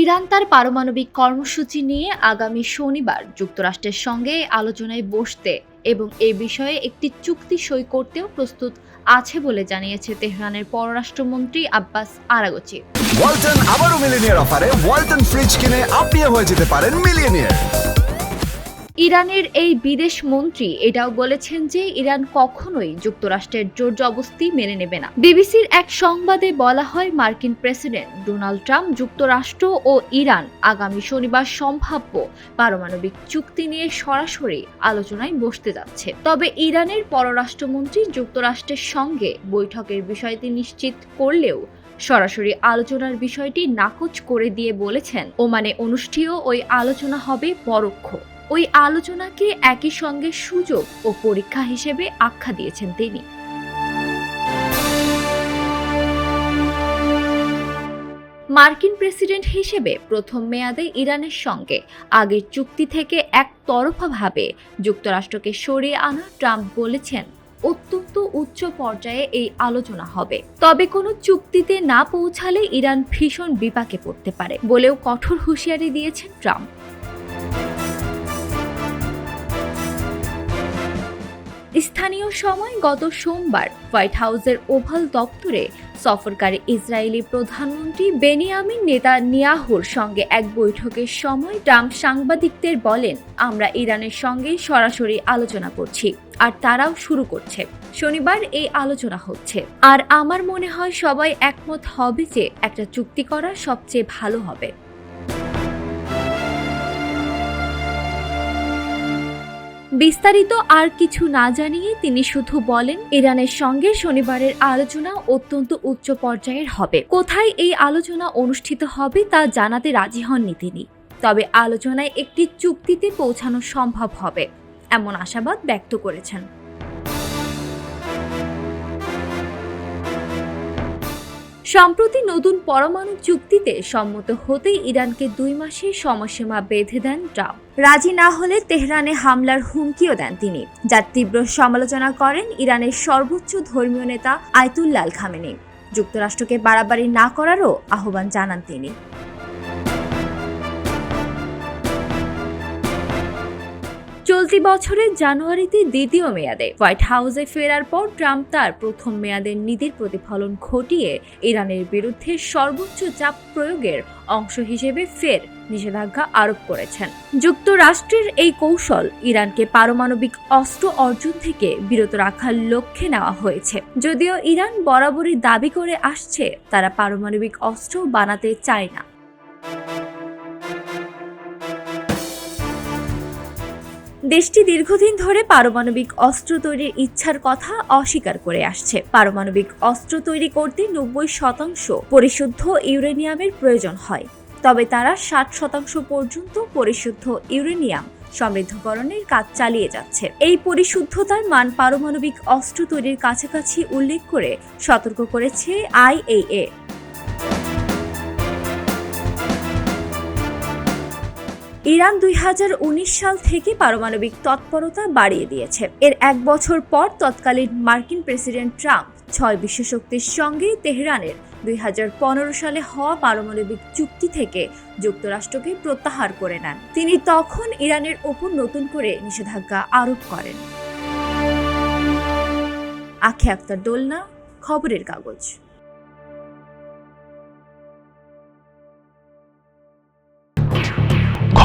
Iran তার পারমাণবিক কর্মসূচি নিয়ে আগামী শনিবার যুক্তরাষ্ট্রের সঙ্গে আলোচনায় বসতে এবং এ বিষয়ে একটি চুক্তি সই করতেও প্রস্তুত আছে বলে জানিয়েছে তেহরানের পররাষ্ট্রমন্ত্রী আব্বাস আরাগচি। ওয়ালটন আবারও মিলিনিয়ার অফারে, ওয়ালটন ফ্রিজ কিনে আপনিও হয়ে যেতে পারেন মিলিয়নিয়ার। ইরানের এই বিদেশ মন্ত্রী এটাও বলেছেন যে ইরান কখনোই যুক্তরাষ্ট্রের জোর জবস্তি মেনে নেবে না। বিবিসির এক সংবাদে বলা হয় মার্কিন প্রেসিডেন্ট ডোনাল্ড ট্রাম্প যুক্তরাষ্ট্র ও ইরান আগামী শনিবার সম্ভাব্য পারমাণবিক চুক্তি নিয়ে সরাসরি আলোচনায় বসতে যাচ্ছে। তবে ইরানের পররাষ্ট্রমন্ত্রী যুক্তরাষ্ট্রের সঙ্গে বৈঠকের বিষয়টি নিশ্চিত করলেও সরাসরি আলোচনার বিষয়টি নাকচ করে দিয়ে বলেছেন, ওমানে অনুষ্ঠেয় ওই আলোচনা হবে পরোক্ষ। ওই আলোচনাকে একই সঙ্গে সুযোগ ও পরীক্ষা হিসেবে আখ্যা দিয়েছেন তিনি। মার্কিন প্রেসিডেন্ট হিসেবে প্রথম মেয়াদে ইরানের সঙ্গে আগের চুক্তি থেকে একতরফাভাবে যুক্তরাষ্ট্রকে সরিয়ে আনা ট্রাম্প বলেছেন, অত্যন্ত উচ্চ পর্যায়ে এই আলোচনা হবে। তবে কোনো চুক্তিতে না পৌঁছালে ইরান ভীষণ বিপাকে পড়তে পারে বলেও কঠোর হুঁশিয়ারি দিয়েছেন ট্রাম্প। স্থানীয় সময় গত সোমবার হোয়াইট হাউসের ওভাল দপ্তরে সফরকারী ইসরায়েলি প্রধানমন্ত্রী বেনিয়ামিন নেতা নিয়াহুর সঙ্গে এক বৈঠকের সময় ট্রাম্প সাংবাদিকদের বলেন, আমরা ইরানের সঙ্গে সরাসরি আলোচনা করছি আর তারাও শুরু করছে। শনিবার এই আলোচনা হচ্ছে। আর আমার মনে হয় সবাই একমত হবে যে একটা চুক্তি করা সবচেয়ে ভালো হবে। বিস্তারিত আর কিছু না জানিয়ে তিনি শুধু বলেন, ইরানের সঙ্গে শনিবারের আলোচনা অত্যন্ত উচ্চ পর্যায়ের হবে। কোথায় এই আলোচনা অনুষ্ঠিত হবে তা জানাতে রাজি হননি তিনি। তবে আলোচনায় একটি চুক্তিতে পৌঁছানো সম্ভব হবে, এমন আশাবাদ ব্যক্ত করেছেন। সম্প্রতি নতুন পরমাণু চুক্তিতে সম্মত হতেই ইরানকে দুই মাসের সময়সীমা বেঁধে দেন ট্রাম্প। রাজি না হলে তেহরানে হামলার হুমকিও দেন তিনি যার তীব্র সমালোচনা করেন ইরানের সর্বোচ্চ ধর্মীয় নেতা আয়তুল্লাল খামেনি। যুক্তরাষ্ট্রকে বাড়াবাড়ি না করারও আহ্বান জানান তিনি। চলতি বছরের জানুয়ারিতে দ্বিতীয় মেয়াদে হোয়াইট হাউসে ফেরার পর ট্রাম্প তার প্রথম মেয়াদের নীতির প্রতিফলন ঘটিয়ে ইরানের বিরুদ্ধে সর্বোচ্চ চাপ প্রয়োগের অংশ হিসেবে ফের নিষেধাজ্ঞা আরোপ করেছেন। যুক্তরাষ্ট্রের এই কৌশল ইরানকে পারমাণবিক অস্ত্র অর্জন থেকে বিরত রাখার লক্ষ্যে নেওয়া হয়েছে। যদিও ইরান বরাবরই দাবি করে আসছে, তারা পারমাণবিক অস্ত্র বানাতে চায় না। দেশটি দীর্ঘদিন ধরে পারমাণবিক অস্ত্র তৈরির ইচ্ছার কথা অস্বীকার করে আসছে। পারমাণবিক অস্ত্র তৈরি করতে নব্বই শতাংশ পরিশুদ্ধ ইউরেনিয়ামের প্রয়োজন হয়। তবে তারা ষাট শতাংশ পর্যন্ত পরিশুদ্ধ ইউরেনিয়াম সমৃদ্ধকরণের কাজ চালিয়ে যাচ্ছে। এই পরিশুদ্ধতার মান পারমাণবিক অস্ত্র তৈরির কাছাকাছি উল্লেখ করে সতর্ক করেছে আইএএ। ইরান দুই হাজার উনিশ সাল থেকে পারমাণবিক তৎপরতা বাড়িয়ে দিয়েছে। এর এক বছর পর তৎকালীন মার্কিন প্রেসিডেন্ট ট্রাম্প ছয় বিশ্বশক্তির সঙ্গে তেহরানের দুই হাজার পনেরো সালে হওয়া পারমাণবিক চুক্তি থেকে যুক্তরাষ্ট্রকে প্রত্যাহার করে নেন। তিনি তখন ইরানের ওপর নতুন করে নিষেধাজ্ঞা আরোপ করেন। আখে আক্তার দোলনা, খবরের কাগজ।